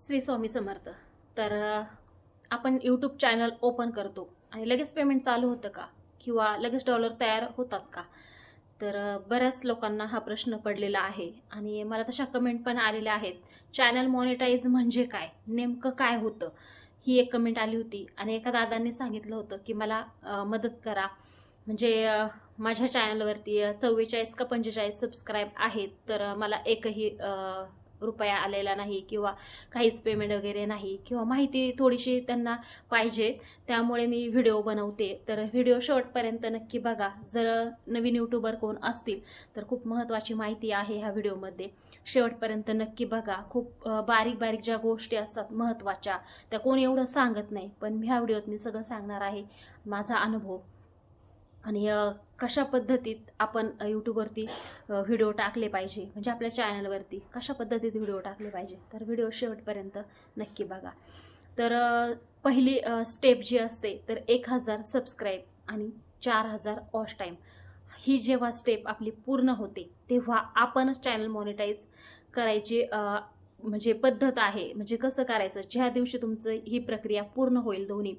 श्री स्वामी समर्थ. तर आपण YouTube channel open करतो. आणि लगेच पेमेंट चालू होतं का? किंवा लगेच डॉलर तयार होतात का? तर बऱ्याच लोकांना हा प्रश्न पडलेला आहे. आणि मला तशा कमेंट पण आलेल्या आहेत. चॅनल मॉनिटाईज म्हणजे काय? नेमकं काय होतं? ही एक कमेंट आली होती. आणि एका दादांनी सांगितलं होतं की मला मदत करा. म्हणजे माझ्या चॅनलवरती चव्वेचाळीस का पंचेचाळीस सबस्क्राईब आहेत. तर मला एकही रुपया आलेला नाही किंवा काहीच पेमेंट वगैरे नाही किंवा माहिती थोडीशी त्यांना पाहिजे त्यामुळे मी व्हिडिओ बनवते. तर व्हिडिओ शेवटपर्यंत नक्की बघा. जर नवीन यूट्यूबर कोण असतील तर खूप महत्त्वाची माहिती आहे ह्या व्हिडिओमध्ये शेवटपर्यंत नक्की बघा. खूप बारीक बारीक ज्या गोष्टी असतात महत्त्वाच्या त्या कोणी एवढं सांगत नाही. पण ह्या व्हिडिओत मी सगळं सांगणार आहे. माझा अनुभव. आणि कशा पद्धतीत आपण यूट्यूबवरती व्हिडिओ टाकले पाहिजे? म्हणजे आपल्या चॅनलवरती कशा पद्धतीत व्हिडिओ टाकले पाहिजे? तर व्हिडिओ शेवटपर्यंत नक्की बघा. तर पहिली स्टेप जी असते तर एक हजार सबस्क्राईब आणि चार हजार वॉच टाईम. ही जेव्हा स्टेप आपली पूर्ण होते तेव्हा आपणच चॅनल मॉनिटाईज करायची म्हणजे पद्धत आहे. म्हणजे कसं करायचं? ज्या दिवशी तुमचं ही प्रक्रिया पूर्ण होईल दोन्ही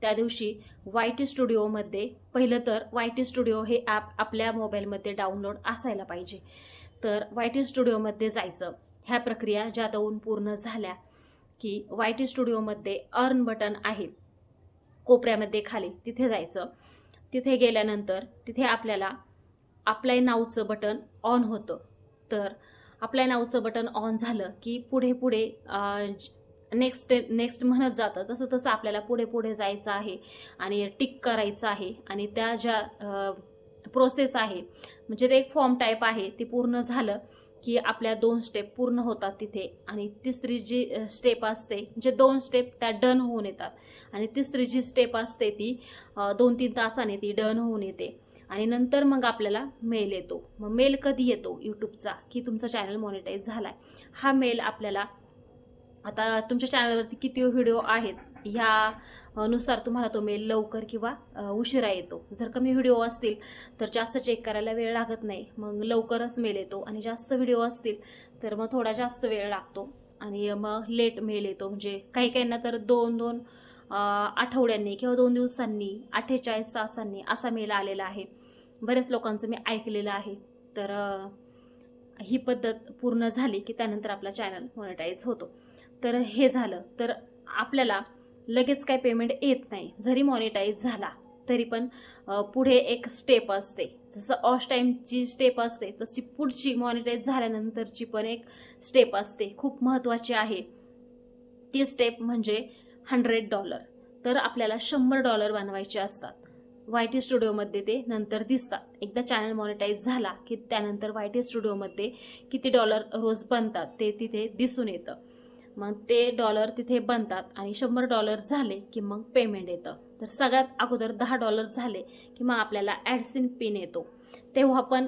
त्या दिवशी वाय टी स्टुडिओमध्ये पहिलं तर वाय टी स्टुडिओ हे ॲप आपल्या मोबाईलमध्ये डाउनलोड असायला पाहिजे. तर वाय टी स्टुडिओमध्ये जायचं. ह्या प्रक्रिया ज्या दोन पूर्ण झाल्या की वाय टी स्टुडिओमध्ये अर्न बटन आहे. कोपऱ्यामध्ये खाली तिथे जायचं. तिथे गेल्यानंतर तिथे आपल्याला आपल्या नावचं बटन ऑन होतं. तर आपल्या नावचं बटन ऑन झालं की पुढे पुढे नेक्स्ट नेक्स्ट म्हणत जातं. तसं तसं आपल्याला पुढे पुढे जायचं आहे आणि टिक करायचं आहे आणि त्या ज्या प्रोसेस आहे म्हणजे ते एक फॉर्म टाईप आहे ती पूर्ण झालं की आपल्या दोन स्टेप पूर्ण होतात तिथे आणि तिसरी जी स्टेप असते म्हणजे दोन स्टेप त्या डन होऊन येतात आणि तिसरी जी स्टेप असते ती दोन तीन तासाने ती डन होऊन येते आणि नंतर मग आपल्याला मेल येतो. मग मेल कधी येतो? यूट्यूबचा की तुमचा चॅनल मॉनिटाईज झाला आहे हा मेल आपल्याला आता तुमच्या चॅनलवरती किती व्हिडिओ आहेत ह्या नुसार तुम्हाला तो मेल लवकर किंवा उशिरा येतो. जर कमी व्हिडिओ असतील तर जास्त चेक करायला वेळ लागत नाही. मग लवकरच मेल येतो आणि जास्त व्हिडिओ असतील तर मग थोडा जास्त वेळ लागतो. आणि मग लेट मेल येतो. म्हणजे काही काहींना तर दोन दोन आठवड्यांनी किंवा दोन दिवसांनी अठ्ठेचाळीस तासांनी असा मेल आलेला आहे. बऱ्याच लोकांचं मी ऐकलेलं आहे. तर ही पद्धत पूर्ण झाली की त्यानंतर आपला चॅनल मॉनिटाईज होतो. तर हे झालं. तर आपल्याला लगेच काय पेमेंट येत नाही. जरी मॉनिटाईज झाला तरी पण पुढे एक स्टेप असते. जसं ऑश टाईमची स्टेप असते तशी पुढची मॉनिटाईज झाल्यानंतरची पण एक स्टेप असते. खूप महत्त्वाची आहे. ती स्टेप म्हणजे हंड्रेड डॉलर तर आपल्याला शंभर डॉलर बनवायचे असतात. वाय टी स्टुडिओमध्ये ते नंतर दिसतात. एकदा चॅनल मॉनिटाईज झाला की त्यानंतर वाय टी स्टुडिओमध्ये किती डॉलर रोज बनतात ते तिथे दिसून येतं. मग ते डॉलर तिथे बनतात आणि शंभर डॉलर झाले की मग पेमेंट येतं. तर सगळ्यात अगोदर दहा डॉलर झाले की मग आपल्याला ॲडसिन पिन येतो. तेव्हा पण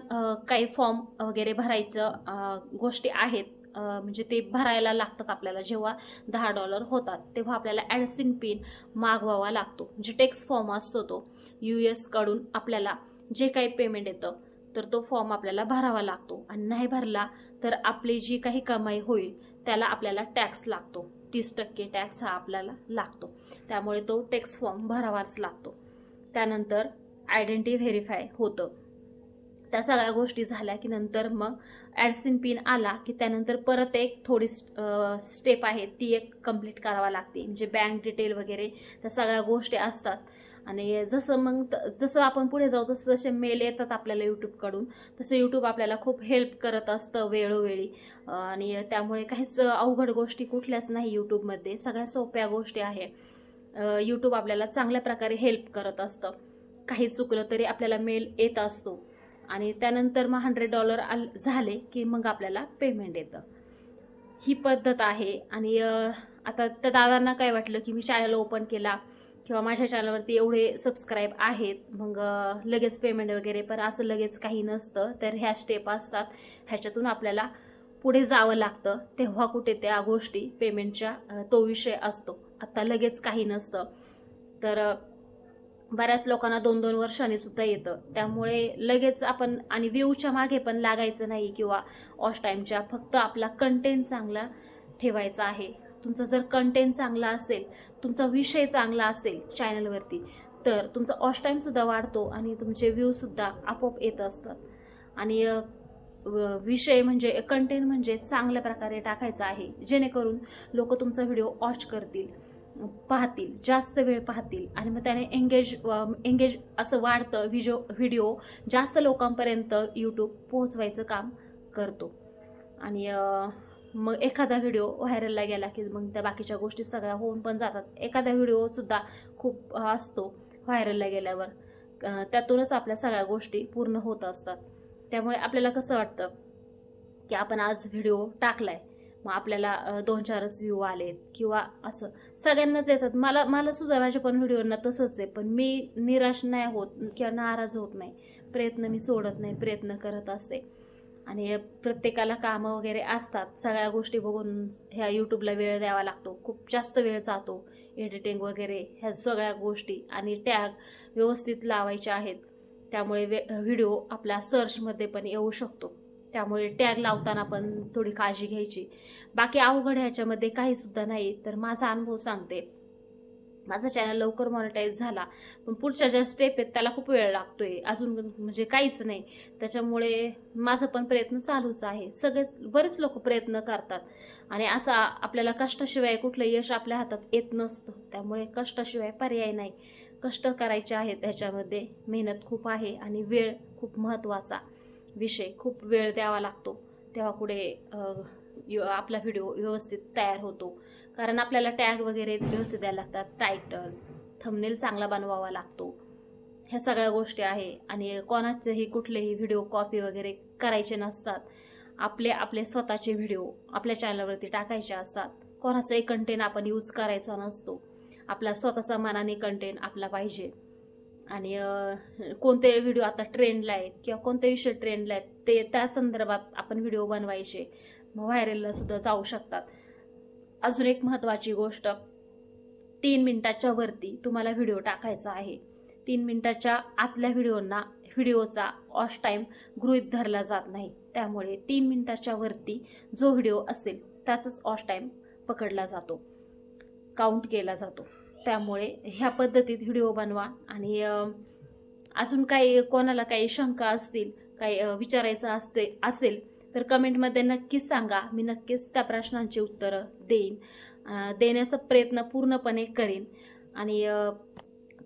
काही फॉर्म वगैरे भरायचं गोष्टी आहेत. म्हणजे ते भरायला लागतात आपल्याला जेव्हा दहा डॉलर होतात. तेव्हा आपल्याला ॲडसिन पिन मागवावा लागतो. म्हणजे टेक्स फॉर्म असतो तो. यू एसकडून आपल्याला जे काही पेमेंट येतं तर तो फॉर्म आपल्याला भरावा लागतो. आणि नाही भरला तर आपली जी काही कमाई होईल त्याला आपल्याला टॅक्स लागतो. तीस टक्के टॅक्स हा आपल्याला लागतो. त्यामुळे तो टॅक्स फॉर्म भरावाच लागतो. त्यानंतर आयडेंटिटी व्हेरीफाय होतं. त्या सगळ्या गोष्टी झाल्या की नंतर मग ॲडसिन पिन आला की त्यानंतर परत एक थोडी स्टेप आहे. ती एक कंप्लीट करावा लागते. म्हणजे बँक डिटेल वगैरे त्या सगळ्या गोष्टी असतात. आणि जसं मग त- जसं आपण पुढे जाऊ तसं जसे मेल येतात आपल्याला यूट्यूबकडून तसं यूट्यूब आपल्याला खूप हेल्प करत असतं वेळोवेळी. आणि त्यामुळे काहीच अवघड गोष्टी कुठल्याच नाही यूट्यूबमध्ये सगळ्या सोप्या गोष्टी आहे. यूट्यूब आपल्याला चांगल्या प्रकारे हेल्प करत असतं. काही चुकलं तरी आपल्याला मेल येत असतो. आणि त्यानंतर मग हंड्रेड डॉलर आल झाले की मग आपल्याला पेमेंट येतं. ही पद्धत आहे. आणि आता त्या दादांना काय वाटलं की मी चॅनल ओपन केला. किंवा माझ्या चॅनलवरती एवढे सबस्क्राईब आहेत मग लगेच पेमेंट वगैरे पण असं लगेच काही नसतं. तर ह्या स्टेप असतात. ह्याच्यातून आपल्याला पुढे जावं लागतं. तेव्हा कुठे त्या गोष्टी पेमेंटच्या तो विषय असतो. आत्ता लगेच काही नसतं. तर बऱ्याच लोकांना दोन दोन वर्षांनी सुद्धा येतं. त्यामुळे लगेच आपण आणि व्ह्यूच्या मागे पण लागायचं नाही किंवा ऑश टाईमच्या फक्त आपला कंटेंट चांगला ठेवायचा आहे. तुमचा जर कंटेंट चांगला असेल तुमचा विषय चांगला असेल चॅनलवरती तर तुमचा ऑश टाईमसुद्धा वाढतो आणि तुमचे व्ह्यूसुद्धा आपोआप येत असतात. आणि व- विषय म्हणजे कंटेंट म्हणजे चांगल्या प्रकारे टाकायचा आहे जेणेकरून लोक तुमचा व्हिडिओ वॉच करतील पाहतील जास्त वेळ पाहतील आणि मग त्याने एंगेज एंगेज असं वाढतं व्हिडिओ व्हिडिओ जास्त लोकांपर्यंत यूट्यूब पोहोचवायचं काम करतो. आणि मग एखादा व्हिडिओ व्हायरलला गेला की मग त्या बाकीच्या गोष्टी सगळ्या होऊन पण जातात. एखादा व्हिडिओसुद्धा खूप असतो व्हायरलला गेल्यावर. त्यातूनच आपल्या सगळ्या गोष्टी पूर्ण होत असतात. त्यामुळे आपल्याला कसं वाटतं की आपण आज व्हिडिओ टाकलाय मग आपल्याला दोन चारच व्ह्यू आलेत किंवा असं. सगळ्यांनाच येतात. मला मला सुद्धा माझ्या पण व्हिडिओना तसंच आहे. पण मी निराश नाही होत किंवा नाराज होत नाही. प्रयत्न मी सोडत नाही प्रयत्न करत असते. आणि प्रत्येकाला कामं वगैरे असतात. सगळ्या गोष्टी बघून ह्या यूट्यूबला वेळ द्यावा लागतो. खूप जास्त वेळ जातो एडिटिंग वगैरे ह्या सगळ्या गोष्टी आणि टॅग व्यवस्थित लावायच्या आहेत. त्यामुळे वे व्हिडिओ आपल्या सर्चमध्ये पण येऊ शकतो. त्यामुळे टॅग लावताना पण थोडी काळजी घ्यायची. बाकी अवघड ह्याच्यामध्ये काहीसुद्धा नाही तर माझा अनुभव सांगते. माझा चॅनल लवकर मॉनिटाईज झाला. पण पुढच्या ज्या स्टेप आहेत त्याला खूप वेळ लागतोय. अजून म्हणजे काहीच नाही. त्याच्यामुळे माझा पण प्रयत्न चालूच आहे. सगळेच बरेच लोक प्रयत्न करतात. आणि असा आपल्याला कष्टाशिवाय कुठलं यश आपल्या हातात येत नसतं. त्यामुळे कष्टाशिवाय पर्याय नाही. कष्ट करायचे आहेत ह्याच्यामध्ये. मेहनत खूप आहे आणि वेळ खूप महत्त्वाचा विषय. खूप वेळ द्यावा लागतो. तेव्हा पुढे आपला व्हिडिओ व्यवस्थित तयार होतो. कारण आपल्याला टॅग वगैरे व्यवस्थित द्यायला लागतात. टायटल थंबनेल चांगला बनवावा लागतो. ह्या सगळ्या गोष्टी आहे. आणि कोणाचेही कुठलेही व्हिडिओ कॉपी वगैरे करायचे नसतात. आपले आपले स्वतःचे व्हिडिओ आपल्या चॅनलवरती टाकायचे असतात. कोणाचाही कंटेंट आपण यूज करायचा नसतो. आपला स्वतःचा मनाने कंटेंट आपला पाहिजे. आणि कोणते व्हिडिओ आता ट्रेंडला आहेत किंवा कोणते विषय ट्रेंडला आहेत ते त्या संदर्भात आपण व्हिडिओ बनवायचे. व्हायरलला सुद्धा जाऊ शकतात. अजून एक महत्त्वाची गोष्ट तीन मिनटाच्या वरती तुम्हाला व्हिडिओ टाकायचा आहे. तीन मिनटाच्या आतल्या व्हिडिओंना व्हिडिओचा ऑश टाईम गृहीत धरला जात नाही. त्यामुळे तीन मिनटाच्या वरती जो व्हिडिओ असेल त्याचाच ऑश टाईम पकडला जातो. काउंट केला जातो. त्यामुळे ह्या पद्धतीत व्हिडिओ बनवा आणि अजून काही कोणाला काही शंका असतील काही विचारायचं असते असेल तर कमेंटमध्ये नक्कीच सांगा. मी नक्कीच त्या प्रश्नांची उत्तरं देईन. देण्याचा प्रयत्न पूर्णपणे करेन. आणि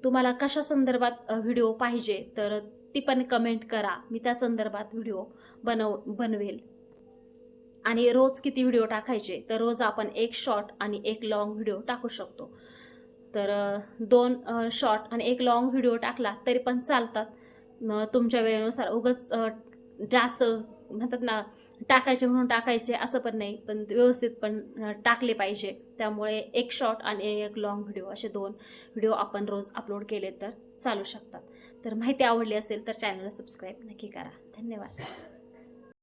तुम्हाला कशा संदर्भात व्हिडिओ पाहिजे तर ती पण कमेंट करा. मी त्या संदर्भात व्हिडिओ बनव बनवेल. आणि रोज किती व्हिडिओ टाकायचे तर रोज आपण एक शॉर्ट आणि एक लॉंग व्हिडिओ टाकू शकतो. तर दोन शॉर्ट आणि एक लॉंग व्हिडिओ टाकला तरी पण चालतात. तुमच्या वेळेनुसार उगाच जास्त म्हणतात ना टाकायचे म्हणून टाकायचे असं पण नाही पण व्यवस्थित पण टाकले पाहिजे. त्यामुळे एक शॉर्ट आणि एक लॉंग व्हिडिओ असे दोन व्हिडिओ आपण रोज अपलोड केले तर चालू शकतात. तर माहिती आवडली असेल तर चॅनलला सबस्क्राईब नक्की करा. धन्यवाद.